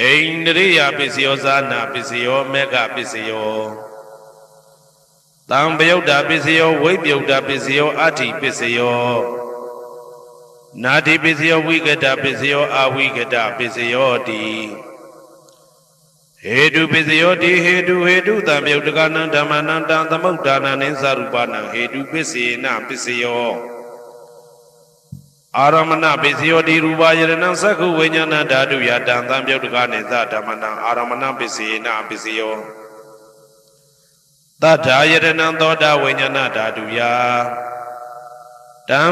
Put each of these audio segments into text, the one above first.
အိန္ဒရိယပစ္စယောဇာနာပစ္စယောမေဃပစ္စယောတံပယုတ်တာပစ္စယောဝိပယုတ်တာပစ္စယောအဋ္ဌိပစ္စယောနာတိပစ္စယောဝိကတပစ္စယောအဝိကတပစ္စယောတိဟေတုပစ္စယောတိဟေတုဟေတုတံပယုတ်တကနံဓမ္မနံတံသမုဒ္ဒါနံနိသရူပနံဟေတုပစ္စေနပစ္စယော အာရမဏပစ္စယောတိရူပယရဏံသက္ခုဝိညာဏဓာတုယတံသံပြုတ်တကနိသဓမ္မနံအာရမဏပစ္စေနပစ္စယောတထာယရဏံသောတာဝိညာဏဓာတုယတံ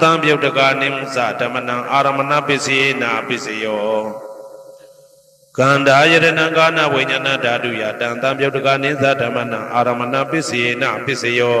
သံပြုတ်တကနိသဓမ္မနံအာရမဏပစ္စေနပစ္စယောကန္တာယရဏံကာနဝိညာဏဓာတုယတံသံပြုတ်တကနိသဓမ္မနံအာရမဏပစ္စေနပစ္စယော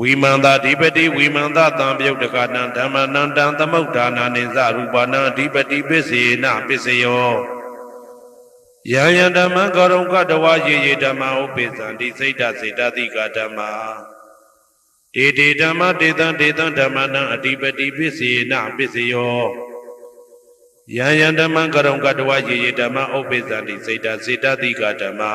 ဝိမန္တာဓိပတိဝိမန္တတံပြုတ်တကနံဓမ္မနံတံသမုဒ္ဒါနာနိသရူပနံအဓိပတိပစ္စေနပစ္စယောယံယံဓမ္မကရုံကတဝယေယေဓမ္မဥပိသံတိစိတ်ဓာစေတသိကဓမ္မာတေတေဓမ္မတေတံတေတံဓမ္မနံအဓိပတိပစ္စေနပစ္စယောယံယံဓမ္မကရုံကတဝယေယေဓမ္မဥပိသံတိစိတ်ဓာစေတသိကဓမ္မာ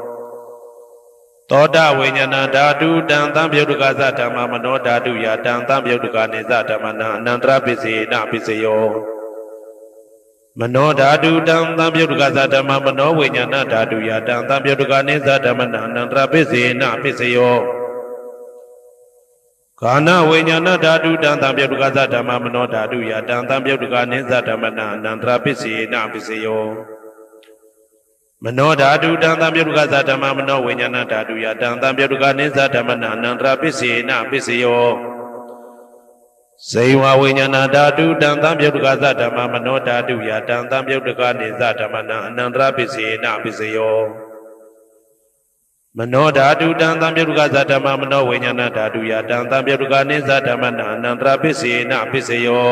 သောတာဝိညာဏဓာတုတံသံပြုတ်တကသဓမ္မမနောဓာတုယတံသံပြုတ်တကနေသဓမ္မနံအနန္တရပစ္စယေနပစ္စယောမနောဓာတုတံသံပြုတ်တကသဓမ္မမနောဝိညာဏဓာတုယတံသံပြုတ်တကနေသဓမ္မနံအနန္တရပစ္စေနပစ္စယောခန္ဓာဝိညာဏဓာတုတံသံပြုတ်တကသဓမ္မမနောဓာတုယတံသံပြုတ်တကနေသဓမ္မနံအနန္တရပစ္စေနပစ္စယော မနောဓာတုတံသံပြုတ်တကသဓမ္မမနောဝိညာဏဓာတုယတံသံပြုတ်တကနေသဓမ္မနံအနန္တရပစ္စေနပစ္စယောဇေဝဝိညာဏဓာတုတံသံပြုတ်တကသဓမ္မမနောဓာတုယတံသံပြုတ်တကနေသဓမ္မနံအနန္တရပစ္စေနပစ္စယောမနောဓာတုတံသံပြုတ်တကသဓမ္မမနောဝိညာဏဓာတုယတံသံပြုတ်တကနေသဓမ္မနံအနန္တရပစ္စေနပစ္စယော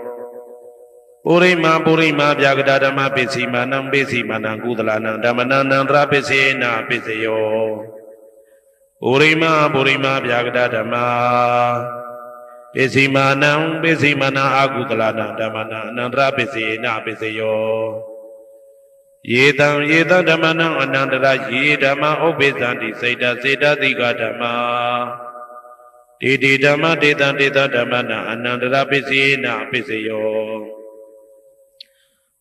ပုရိမပုရိမဗျာကတဓမ္မပိစီမာနံပိစီမာနံကုသလနံဓမ္မနံအနန္တရပစ္စေနပစ္စယောပုရိမပုရိမဗျာကတဓမ္မပိစီမာနံပိစီမာနံအာကုသလနာဓမ္မနာအနန္တရပိစီနာပိစယောယေတံယေတံဓမ္မနံအနန္တရယေဓမ္မဥပ္ပိသန္တိစေတစေတတိကဓမ္မာတေတိဓမ္မတေတံတေတဓမ္မနာအနန္တရပိစီနာပိစယော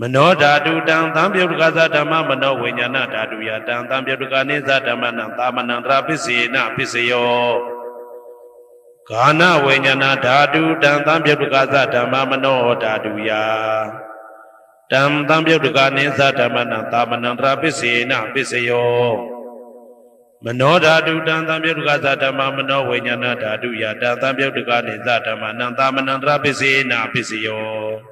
မနောဓာတုတံသံပြုတ်တကသဓမ္မမနောဝိညာဏဓာတုယတံသံပြုတ်တကနိသဓမ္မနံသာမဏံတရာပစ္စေနပစ္စယောဂာနဝိညာဏဓာတုတံသံပြုတ်တကသဓမ္မမနောဓာတုယတံသံပြုတ်တကနိသဓမ္မနံသာမဏံတရာပစ္စေနပစ္စယောမနောဓာတုတံသံပြုတ်တကသဓမ္မမနောဝိညာဏဓာတုယတံသံပြုတ်တကနိသဓမ္မနံသာမဏံတရာပစ္စေနပစ္စယော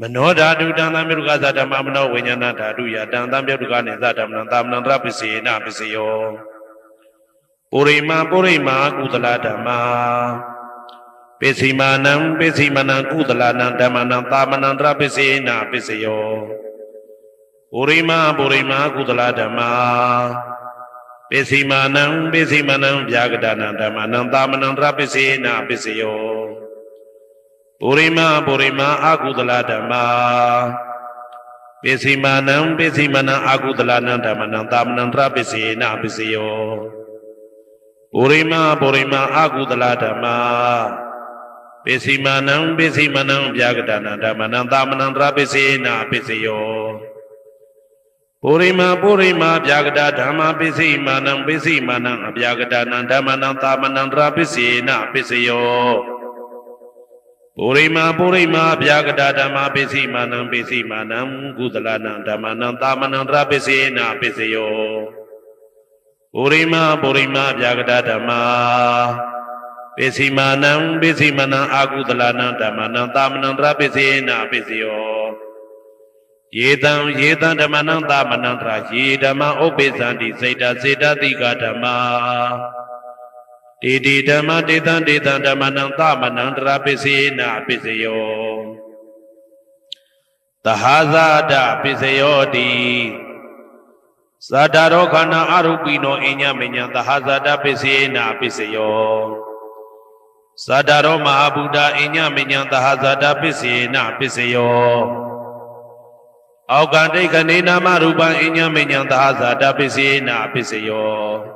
မနောဓာတုတံသံမြုကသဓမ္မမနောဝိညာဏဓာတုယတံသံမြုကနေသဓမ္မနံသာမဏံတရပစ္စေနပစ္စယောပုရိမာပုရိမာကုသလဓမ္မာပိစီမာနံပိစီမနံကုသလနံဓမ္မနံသာမဏံတရပစ္စေနပစ္စယောပုရိမာပုရိမာကုသလဓမ္မာပိစီမာနံပိစီမနံဗျာကတနံဓမ္မနံသာမဏံတရပစ္စေနပစ္စယော ပုရိမပုရိမအာကုသလဓမ္မာပိစီမာနံပိစီမနံအာကုသလနံဓမ္မနံတာမနံတရပိစေနပိစယောပုရိမပုရိမအာကုသလဓမ္မာပိစီမာနံပိစီမနံဗျာကတနံဓမ္မနံတာမနံတရပိစေနပိစယောပုရိမပုရိမဗျာကတဓမ္မပိစီမာနံပိစီမာနံအဗျာကတနံဓမ္မနံတာမနံတရပိစေနပိစယော ပုရိမာပုရိမာဗျာကတာဓမ္မပိစိမာနံပိစိမာနံကုသလနံဓမ္မနံတာမနံတရပိစေနာပိစယောပုရိမာပုရိမာဗျာကတာဓမ္မပိစိမာနံပိစိမာနံအာကုသလနံဓမ္မနံတာမနံတရပိစေနာပိစယောယေတံယေတံဓမ္မနံတာမနံတရာယေဓမ္မဥပ္ပိသန္တိစေတစေတတိကဓမ္မာ တေတိဓမ္မတေတံတေတံဓမ္မနံသမနံတရာပစ္စေနပစ္စယောသဟာဇာတပစ္စယောတိဇာတာရောခန္ဓာအရုပိနောအညမညံသဟာဇာတပစ္စေနပစ္စယောဇာတာရောမဟာဗုဒ္ဓအညမညံသဟာဇာတပစ္စေနပစ္စယောအောက်ကတိတ်ခနေနာမရူပံအညမညံသဟာဇာတပစ္စေနပစ္စယော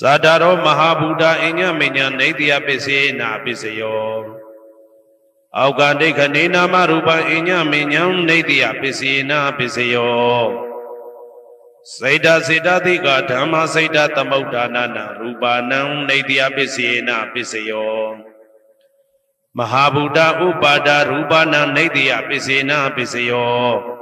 သတ္တရောမဟာဗုဒ္ဓအညမညံနေတယပစ္စယေနာပစ္စယောအောက်ကဒိဋ္ဌနေနာမရူပံအညမညံနေတယပစ္စယေနာပစ္စယောစေတစေတသိကဓမ္မစေတသမုဋ္ဌာနာနာရူပါနံနေတယပစ္စယေနာပစ္စယောမဟာဗုဒ္ဓဥပါဒရူပနာနေတယပစ္စေနာပစ္စယော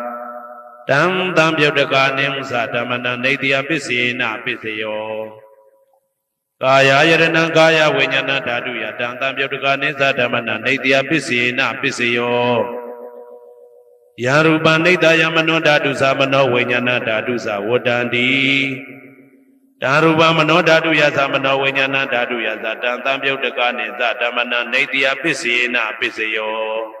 တံတံပြုတ်တကာနိမသဓမ္မနနေတယပစ္စေနပစ္စယောကာယယရဏံကာယဝိညာဏဓာတုယတံတံပြုတ်တကာနိသဓမ္မနနေတယပစ္စေနပစ္စယောယရူပနိတယမနောဓာတုသမနောဝိညာဏဓာတုသဝတ္တန္တိဓာရူပမနောဓာတုယသမနောဝိညာဏဓာတုယသတံတံပြုတ်တကာနိသဓမ္မနနေတယပစ္စေနပစ္စယော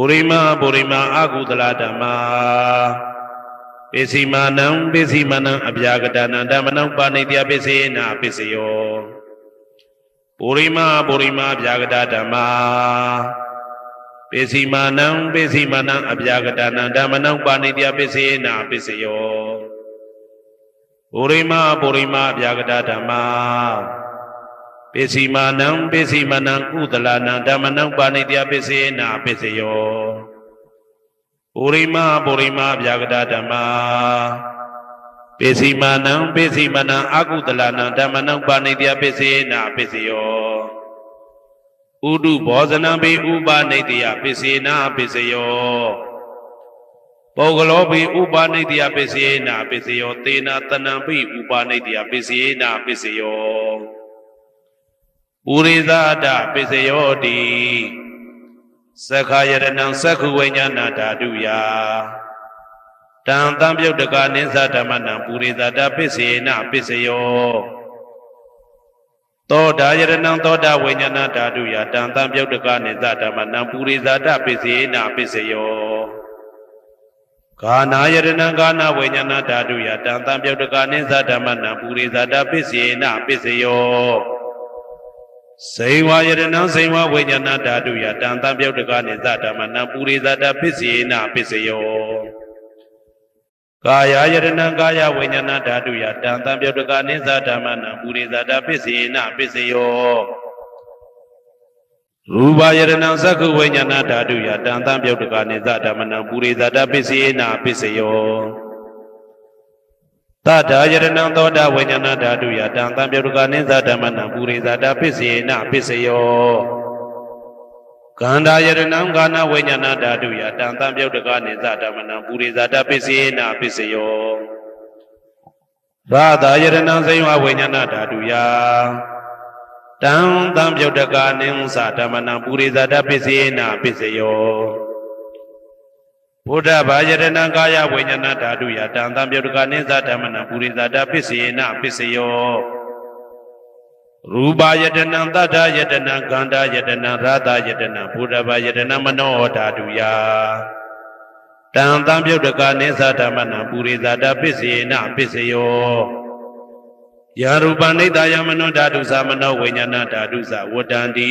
ပုရိမပုရိမအာကုသလဓမ္မာပိစီမာနံပိစီမာနံအပြာကတနံဓမ္မနံပါဏိတယပစ္စေနာပစ္စယောပုရိမပုရိမအပြာကတဓမ္မာပိစီမာနံပိစီမာနံအပြာကတနံဓမ္မနံပါဏိတယပစ္စေနာပစ္စယောပုရိမပုရိမအပြာကတဓမ္မာ ပိစီမာနံပိစီမနံကုသလနံဓမ္မနံပါဏိတယပစ္စေနာပစ္စယောပုရိမပုရိမဗျာဂတဓမ္မာပိစီမာနံပိစီမနံအကုသလနံဓမ္မနံပါဏိတယပစ္စေနာပစ္စယောဥဒုဘောဇနံပိဥပနိတယပစ္စေနာပစ္စယောပုဂ္ဂလောပိဥပနိတယပစ္စေနာပစ္စယော သေနာတဏံပိဥပနိတယပစ္စေနာပစ္စယော ပုရိသဒပစ္စယောတိသက္ခာယရဏံသက္ခုဝိညာဏဓာတုယာတံတံပြုတ်တကနိသဓမ္မနံပုရိသဒပစ္စေနပစ္စယောသောတာယရဏံသောတာဝိညာဏဓာတုယာတံတံပြုတ်တကနိသဓမ္မနံပုရိသဒပစ္စေနပစ္စယောကာနာယရဏံကာနာဝိညာဏဓာတုယာတံတံပြုတ်တကနိသဓမ္မနံပုရိသဒပစ္စေနပစ္စယော စေဝါယရဏံစေဝဝိညာဏဓာတုယတံတံပြုတ်တကနေသဓမ္မနံပုရိသတပစ္စေနပစ္စယောကာယယရဏံကာယဝိညာဏဓာတုယတံတံပြုတ်တကနေသဓမ္မနံပုရိသတပစ္စေနပစ္စယောရူပယရဏံသက္ခုဝိညာဏဓာတုယတံတံပြုတ်တကနေသဓမ္မနံပုရိသတပစ္စေနပစ္စယော သတ္တာယရဏံသောတာဝိညာဏဓာတုယတံတံပြုတ်ကနိသဓမ္မနံပုရိသတာပစ္စေနပစ္စယောကန္တာယရဏံကာနဝိညာဏဓာတုယတံတံပြုတ်ကနိသဓမ္မနံပုရိသတာပစ္စေနပစ္စယောသာသာယရဏစိံဝဝိညာဏဓာတုယတံတံပြုတ်တကာနိသဓမ္မနံပုရိသတပစ္စေနပစ္စယော ဘုဒ္ဓဘာယရဏကာယဝိညာဏဓာတုယတံတံပြုတ်တကာနိသဓမ္မနံပုရိသတပစ္စေနပစ္စယောရူပယတနံတတ္ထယတနံကန္တာယတနံရာသယတနံဘုဒ္ဓဘာယတနံမနောဓာတုယတံတံပြုတ်တကာနိသဓမ္မနံပုရိသတပစ္စေနပစ္စယောယာရူပနိတယမနောဓာတုသမနောဝိညာဏဓာတုသဝတ္တန္တိ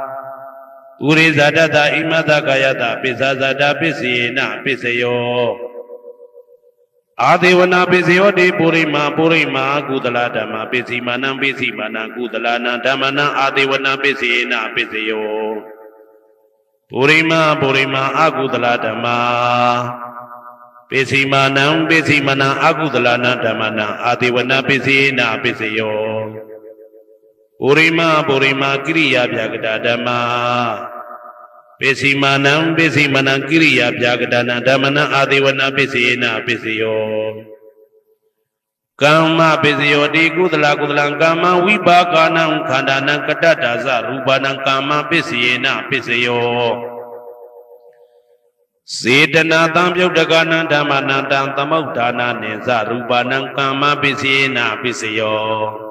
ဥရိဇတတဣမတကာယတပိစ္ဆာဇတပစ္စယေနပစ္စယောအာဒေဝနာပစ္စယောတိပုရိမာပုရိမာကုသလဓမ္မပစ္စည်းမာနံပစ္စည်းမာနံကုသလနံဓမ္မနံအာဒေဝနာပစ္စယေနပစ္စယောပုရိမာပုရိမာအကုသလဓမ္မာပစ္စည်းမာနံပစ္စည်းမနံအကုသလနံဓမ္မနံအာဒေဝနာပစ္စယေနပစ္စယော ပုရိမပုရိမကိရိယာပြာကတာဓမ္မာပစ္စည်းမာနံပစ္စည်းမနံကိရိယာပြာကတာနံဓမ္မနံအာဒေဝနာပစ္စယေနပစ္စယောကမ္မပစ္စယောတိကုသလကုသလံကမ္မဝိပါကနံခန္ဓာနံကတ္တတာဇရူပနံကမ္မပစ္စယေနပစ္စယောစေတနာတံပြုတ်တကနံဓမ္မနံတံသမုဋ္ဌာနာနေဇရူပနံကမ္မပစ္စယေနပစ္စယော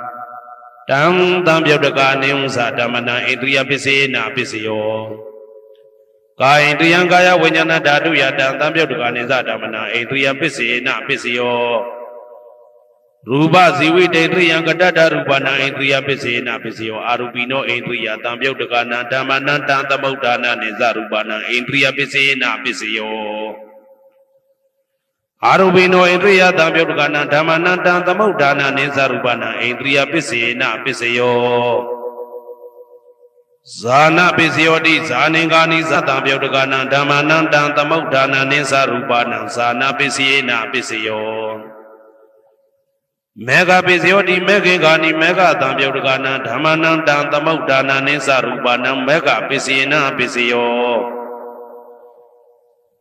တံတံပြုတ်တကနေဥ္စာဓမ္မနာဣန္ဒြိယပစ္စေနာပစ္စယောကာယိန္ဒြိယံကာယဝိညာဏဓာတုယတံတံပြုတ်တကနေသဓမ္မနာဣန္ဒြိယပစ္စေနာပစ္စယောရူပဇီဝိတေန္ဒြိယံကတ္တရူပနာဣန္ဒြိယပစ္စေနာပစ္စယောအာရူပိနောဣန္ဒြိယတံပြုတ်တကနာဓမ္မနံတံသမုဋ္ဌာနာနေသရူပနာဣန္ဒြိယပစ္စေနာပစ္စယော အာရုပိနောဣန္ဒြိယတံပြုတ်တကနာဓမ္မနံတံသမုဋ္ဌာနာနိသရူပနာဣန္ဒြိယပစ္စေနပစ္စယောဇာနာပစ္စယောတိဇာနေကာနိသတံပြုတ်တကနာဓမ္မနံတံသမုဋ္ဌာနာနိသရူပနာဇာနာပစ္စယေနပစ္စယောမေဃပစ္စယောတိမေခေကာနိမေဃတံပြုတ်တကနာဓမ္မနံတံသမုဋ္ဌာနာနိသရူပနာမေဃပစ္စယေနပစ္စယော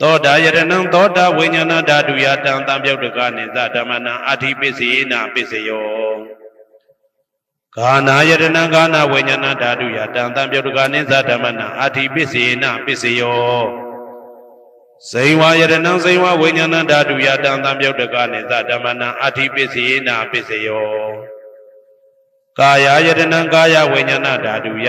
သောတာယရဏံသောတာဝိညာဏဓာတုယတံတံပြုတ်တကနိသဓမ္မနာအဋ္ဌိပစ္စေနပစ္စယောကာနာယရဏံကာနာဝိညာဏဓာတုယတံတံပြုတ်တကနိသဓမ္မနာအဋ္ဌိပစ္စေနပစ္စယောဇိဝယရဏံဇိဝဝိညာဏဓာတုယတံတံပြုတ်တကနိသဓမ္မနံအဋ္ဌိပစ္စယေနာပစ္စယောကာယယရဏံကာယဝိညာဏဓာတုယ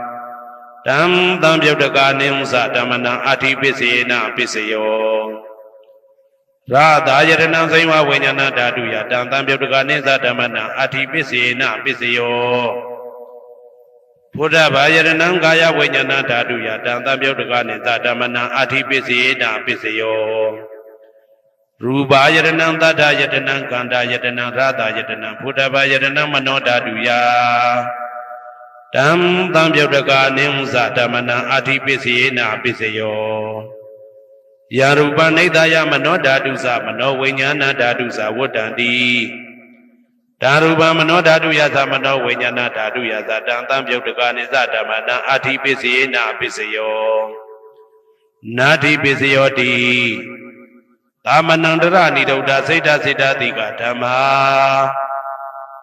တံတံပြုတ်တကနိသဓမ္မနံအာတိပစ္စေနပစ္စယောရာသာယရဏံဇိဝဝိညာဏဓာတုယာတံတံပြုတ်တကနိသဓမ္မနံအာတိပစ္စေနပစ္စယောဘုဒ္ဓဘာယရဏံကာယဝိညာဏဓာတုယတံတံပြုတ်တကနိသဓမ္မနံအာထိပစ္စေနာပစ္စယောရူပါယရဏံတတ္ထယတနံကန္တာယတနံရာတာယတနံဘုဒ္ဓဘာယရဏံမနောဓာတုယ တံတံပြုတ်တကနိသဓမ္မနံအာထိပစ္စေနာပစ္စယောယာရူပနိဒာယမနောဓာတုသမနောဝိညာဏဓာတုသဝတ္တံတိဓာရူပမနောဓာတုယသမနောဝိညာဏဓာတုယသတံတံပြုတ်တကနိသဓမ္မနံအာထိပစ္စယေနာပစ္စယောနာတိပစ္စယောတိသာမဏံတရဏိဒုဒ္ဓစိတ်တစိတ်တတိကဓမ္မာ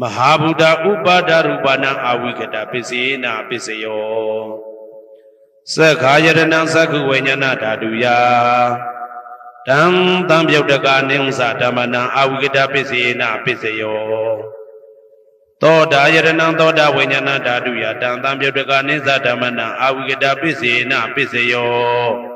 မဟာဗုဒ္ဓဥပါဒရူပနာအဝိကတပစ္စေနပစ္စယောသက္ခာယရဏံသက္ခုဝိညာဏဓာတုယတံတံပြုတ်တကနိသဓမ္မနံအဝိကတပစ္စေနပစ္စယောသောတာယရဏံသောတာဝိညာဏဓာတုယတံတံပြုတ်တကနိသဓမ္မနံအဝိကတပစ္စေနပစ္စယော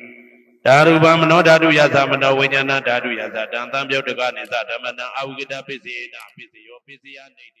ဓာရူပမနောဓာတုယသမနောဝိညာဏဓာတုယသတံတံပြုတ်တကနိသဓမ္မနံအဝိကတပစ္စေနပစ္စယောပစ္စယနေတိသော